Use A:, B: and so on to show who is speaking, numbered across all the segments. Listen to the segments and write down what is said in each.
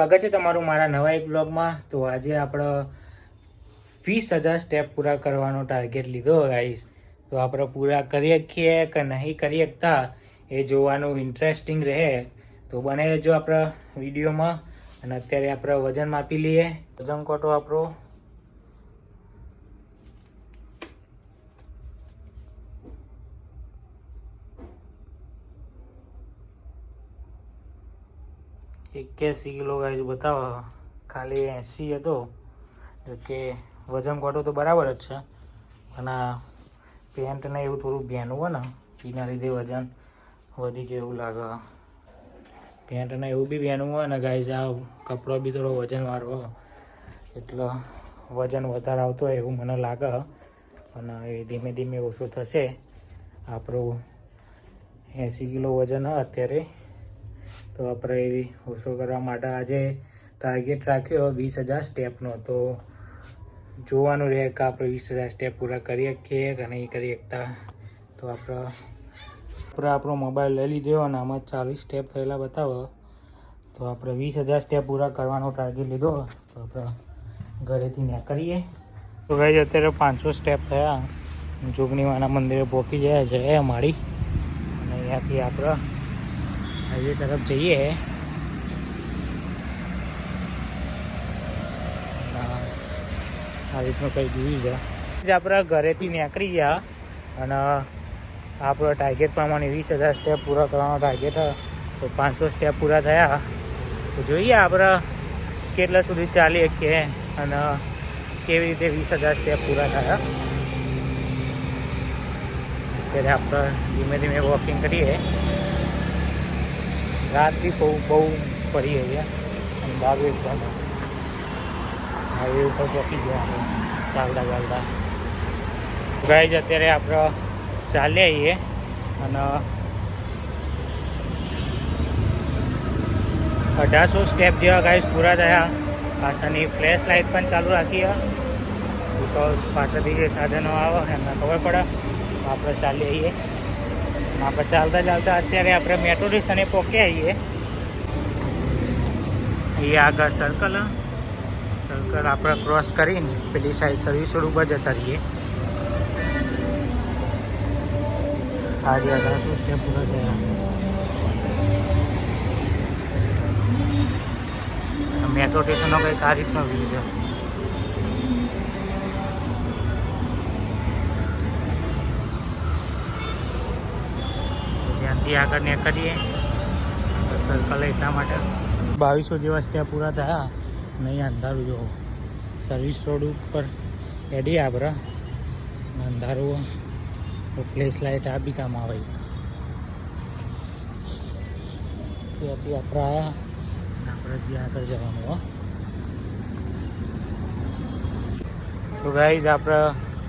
A: સ્વાગત છે તમારું મારા નવા એક બ્લોગમાં તો આજે આપણે વીસ હજાર સ્ટેપ પૂરા કરવાનો ટાર્ગેટ લીધો ગાઈસ તો આપણે પૂરા કરી શકીએ કે નહીં કરી શકતા એ જોવાનું ઇન્ટરેસ્ટિંગ રહે. તો બને રહેજો આપણા વિડીયોમાં અને અત્યારે આપણે વજન માપી લઈએ. વજન કોટો આપણો એક્યાસી કિલો ગાઈઝ બતાવો. ખાલી એંસી હતો. જો કે વજન ઘટો તો બરાબર જ છે. પણ આ પેન્ટને એવું થોડું ભેનું હોય ને, એના લીધે વજન વધી ગયું એવું લાગે. પેન્ટને એવું બી ભેનું હોય ને ગાઈઝ આ કપડો બી થોડો વજનવાળો હોય એટલે વજન વધારે આવતો હોય એવું મને લાગે. અને એ ધીમે ધીમે ઓછું થશે. આપણું એંસી કિલો વજન અત્યારે તો આપણે ઓછો કરવા માટે આજે ટાર્ગેટ રાખ્યો વીસ હજાર સ્ટેપનો તો જોવાનું રહે કે આપણે વીસ હજાર સ્ટેપ પૂરા કરી શકીએ કે નહીં કરી શકતા તો આપણે આપણે આપણો મોબાઈલ લઈ લીધો અને આમાં ચાલીસ સ્ટેપ થયેલા બતાવો. તો આપણે વીસ હજાર સ્ટેપ પૂરા કરવાનો ટાર્ગેટ લીધો. તો આપણે ઘરેથી ત્યાં કરીએ તો ભાઈ અત્યારે પાંચસો સ્ટેપ થયા. જોગણીવાના મંદિરે પહોંચી જાય છે અમારી. અને અહીંયાથી આપણે હાઈવે તરફ જઈએ આ રીતનું કંઈ જોયું છે આપણે ઘરેથી નીકળી ગયા અને આપણો ટાર્ગેટ પ્રમાણે વીસ હજાર સ્ટેપ પૂરા કરવાનો ટાર્ગેટ તો પાંચસો સ્ટેપ પૂરા થયા તો જોઈએ આપણે કેટલા સુધી ચાલી શકીએ અને કેવી રીતે વીસ હજાર સ્ટેપ પૂરા થયા ત્યારે આપણે ધીમે ધીમે વોકિંગ કરીએ રાત બી બહુ બહુ પડી અહીંયા અંધારું એકદમ હાઈવે ઉપર પહોંચી ગયા આપણે ચાલતા ચાલતા ગાઈઝ, અત્યારે આપણે ચાલી આવીએ. અને અઢારસો સ્ટેપ જેવા ગાઈઝ પૂરા થયા. પાછળની ફ્લેશ લાઇટ પણ ચાલુ રાખી બિકોઝ પાછળથી જે સાધનો આવે, એમને ખબર પડે. આપણે ચાલી આવીએ. આપણે ચાલતા ચાલતા અત્યારે આપણે મેટ્રો સ્ટેશને પહોંચી આવીએ એ આગળ સર્કલ સર્કલ આપણે ક્રોસ કરીને પેલી સાઈડ સર્વિસ રોડ ઉપર જતા રહીએ. આજે શું સ્ટેપ પૂરા ગયા મેટ્રો સ્ટેશનનો કંઈક આ રીતનો વ્યૂ છે. ત્યાંથી આગળ નીકળીએ. સર્કલ એટલા માટે. બાવીસો જેવા સ્ટેપ પૂરા થયા. અને અહીંયા અંધારું જોવો સર્વિસ રોડ ઉપર એડી આપણે અંધારું ફ્લેશ લાઇટ આ બી કામ આવે. ત્યાંથી આપણે આવ્યા આપણે ત્યાં આગળ જવાનું, હો. તો ગાઈઝ આપણે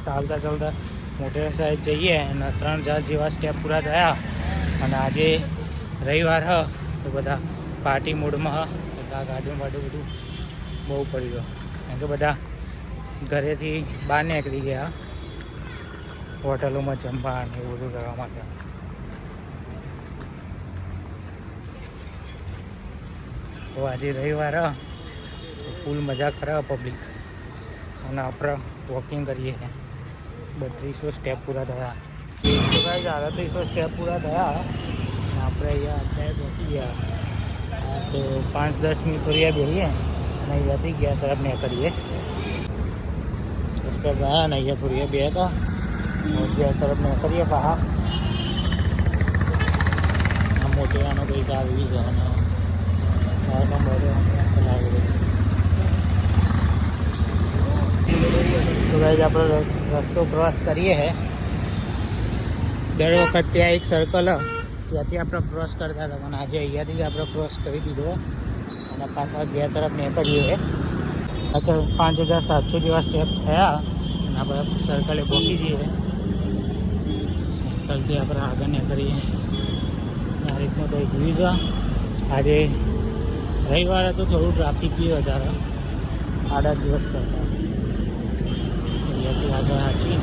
A: ચાલતા ચાલતા મોટેર સાઈડ જઈએ. અને ત્રણ હજાર જેવા સ્ટેપ પૂરા થયા. અને આજે રવિવાર હ, તો બધા પાર્ટી મૂડમાં હ, બધા ગાડીઓ વાડું બધું બહુ પડી ગયું. કારણ કે બધા ઘરેથી બહાર નીકળી ગયા. હોટલોમાં જમવા અને એવું બધું કરવા માટે તો આજે રવિવાર ફૂલ મજા કરે પબ્લિક અને આપણે વોકિંગ કરીએ. બત્રીસો સ્ટેપ પૂરા થયા. તો ગાઈઝ આડત્રીસો સ્ટેપ પૂરા થયા અને આપણે અહીંયા અત્યારે પહોંચી ગયા હા, તો પાંચ દસ મિનિટ થોડી વાર બેસીએ અને અહીંયાથી ગયા તરફ ને કરીએ સ્ટેપ ગયા અને અહીંયા થોડી વાર બે હતા ગયા તરફ ને કરીએ પાહા આ મોટેરાનો કંઈક આવી છે અને આ નંબર લાગે તો ગાઈઝ આપણે રસ્તો ક્રોસ કરીએ હે દર વખત ત્યાં એક સર્કલ ત્યાંથી આપણે ક્રોસ કરતા હતા. પણ આજે અહીંયાથી આપણે ક્રોસ કરી દીધો. અને પાછા બે તરફ નીકળીએ અત્યારે પાંચ હજાર સાતસો જેવા સ્ટેપ થયા. અને આપણે સર્કલે પહોંચી જઈએ. સર્કલથી આપણે આગળ નીકળીએ. આ રીતનું કંઈક વ્યૂ છે? આજે રવિવારે તો થોડું ટ્રાફિક બી વધારે. આડા દિવસ કરતા. અહીંયાથી આગળ હાથી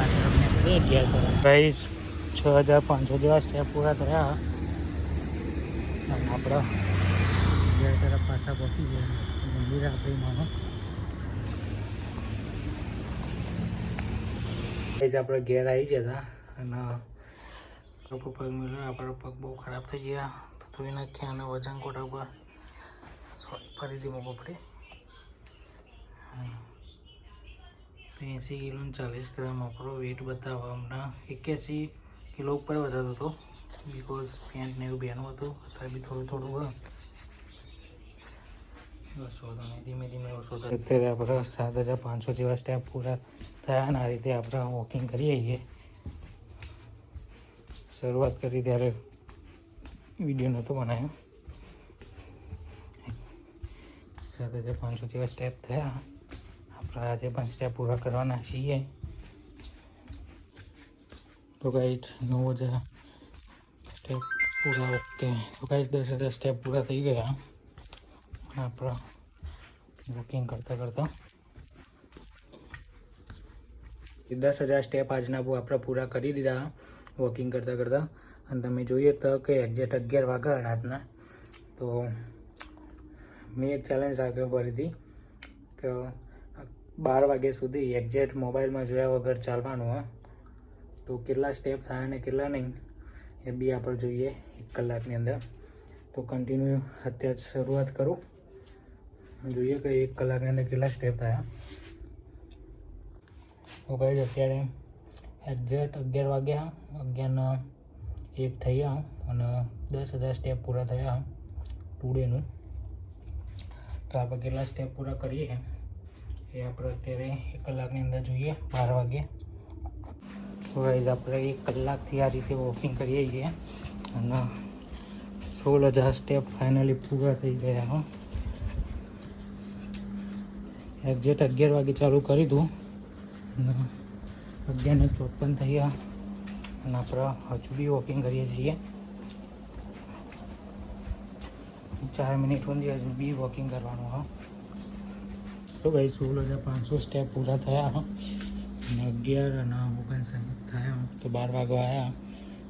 A: આ તરફ નીકળીએ ગયા તરફ. છ હજાર પાંચસો જેવા સ્ટેપ પૂરા થયા. અને આપણા ઘેર તરફ પાછા પહોંચી ગયા. મંદિર આપણે માનો. એ જ આપણે ઘેર આવી ગયા હતા. અને પગ મળ્યો આપણો પગ બહુ ખરાબ થઈ ગયા. ધોઈ નાખ્યા અને વજન કોટા ઉપર. સોરી ફરીથી મોકો પડે. એંસી કિલો ચાલીસ ગ્રામ આપણો વેટ બતાવવા હમણાં. એક્યાસી કિલો ઉપર વધારતો હતો બિકોઝ પેન્ટ ને એવું બેનું હતું અત્યારે બી થોડું થોડું હોય ઓછો તો નહીં ધીમે ધીમે ઓછો થાય અત્યારે આપણે સાત હજાર પાંચસો જેવા સ્ટેપ પૂરા થયા ને આ રીતે આપણે વોકિંગ કરીએ છીએ શરૂઆત કરી ત્યારે વીડિયો નહોતો બનાવ્યો સાત હજાર પાંચસો જેવા સ્ટેપ થયા આપણે આજે પણ સ્ટેપ પૂરા કરવાના છીએ તો ગાઈડ નવ હજાર સ્ટેપ પૂરા ઓકે તો ગાઈડ દસ હજાર સ્ટેપ પૂરા થઈ ગયા. આપણા વોકિંગ કરતાં કરતાં. દસ હજાર સ્ટેપ આજના આપણે પૂરા કરી દીધા વોકિંગ કરતાં કરતાં. અને તમે જોઈએ તો કે એક્ઝેક્ટ અગિયાર વાગ્યા રાતના. તો મેં એક ચેલેન્જ રાખ્યો ફરીથી, કે બાર વાગ્યા સુધી એક્ઝેક્ટ મોબાઈલમાં જોયા વગર ચાલવાનું, હા. તો કેટલા સ્ટેપ થાય અને કેટલા નહીં, એ બી આપણે જોઈએ એક કલાકની અંદર. તો કન્ટિન્યુ અત્યારે શરૂઆત કરું. જોઈએ કે એક કલાકની અંદર કેટલા સ્ટેપ થયા. તો કહે અત્યારે એક્ઝેક્ટ અગિયાર વાગ્યા અગિયારના એક થયા અને દસ હજાર સ્ટેપ પૂરા થયા ટુડેનું તો આપણે કેટલા સ્ટેપ પૂરા કરીએ એ આપણે અત્યારે એક કલાકની અંદર જોઈએ, બાર વાગે. ગાઈઝ આપણે એક કલાકથી આ રીતે વોકિંગ કરીએ છીએ. અને સોળ હજાર સ્ટેપ ફાઇનલી પૂરા થઈ ગયા, હો. એક્ઝેક્ટ અગિયાર વાગે ચાલુ કરી દઉં. અને અગિયાર ને ચોપન થયા. અને આપણે હજુ બી વોકિંગ કરીએ છીએ. ચાર મિનિટ સુધી હજુ બી વોકિંગ કરવાનું, હા. તો ભાઈ સોળ હજાર પાંચસો સ્ટેપ પૂરા થયા, હા. અને અગિયાર અને ઓગણસાઠ. થયા તો બાર વાગવા આવ્યા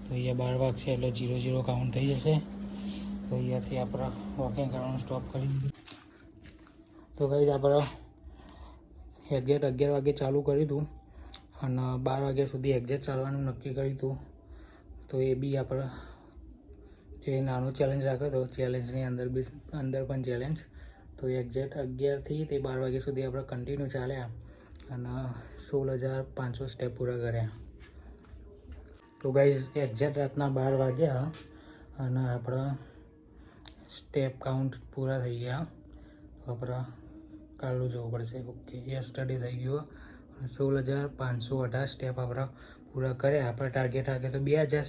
A: તો અહીંયા બાર વાગશે એટલે જીરો જીરો કાઉન્ટ થઈ જશે. તો અહીંયાથી આપણે વોકિંગ કરવાનું સ્ટોપ કરી દીધું. તો કઈ આપણે એક્ઝેટ અગિયાર વાગે ચાલુ કરી દઉં અને બાર વાગ્યા સુધી એક્ઝેટ ચાલવાનું નક્કી કર્યું હતું તો એ બી આપણે જે નાનો ચેલેન્જ રાખ્યો હતો ચેલેન્જની અંદર બી અંદર પણ ચેલેન્જ તો એક્ઝેક્ટ અગિયારથી તે બાર વાગ્યા સુધી આપણે કન્ટિન્યુ ચાલ્યા. અને સોળ હજાર પાંચસો સ્ટેપ પૂરા કર્યા. તો ગાઈઝ એક્ઝેક્ટ રાતના બાર વાગ્યા અને આપણા સ્ટેપ કાઉન્ટ પૂરા થઈ ગયા. તો આપણે કાલું જવું પડશે. ઓકે યસ્ટરડે થઈ ગયું. સોળ હજાર પાંચસો અઢાર સ્ટેપ આપણે પૂરા કર્યા. આપણે ટાર્ગેટ રાખ્યો તો બે હજાર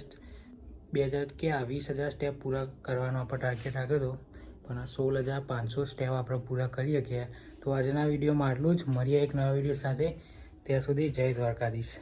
A: બે હજાર ક્યાં? વીસ હજાર સ્ટેપ પૂરા કરવાનો આપણે ટાર્ગેટ રાખ્યો હતો પણ સોળ હજાર પાંચસો સ્ટેપ આપણે પૂરા કરી શકીએ તો આજના વિડીયોમાં આટલું જ. મળીએ એક નવા વીડિયો સાથે. ત્યાં સુધી જય દ્વારકાધીશ.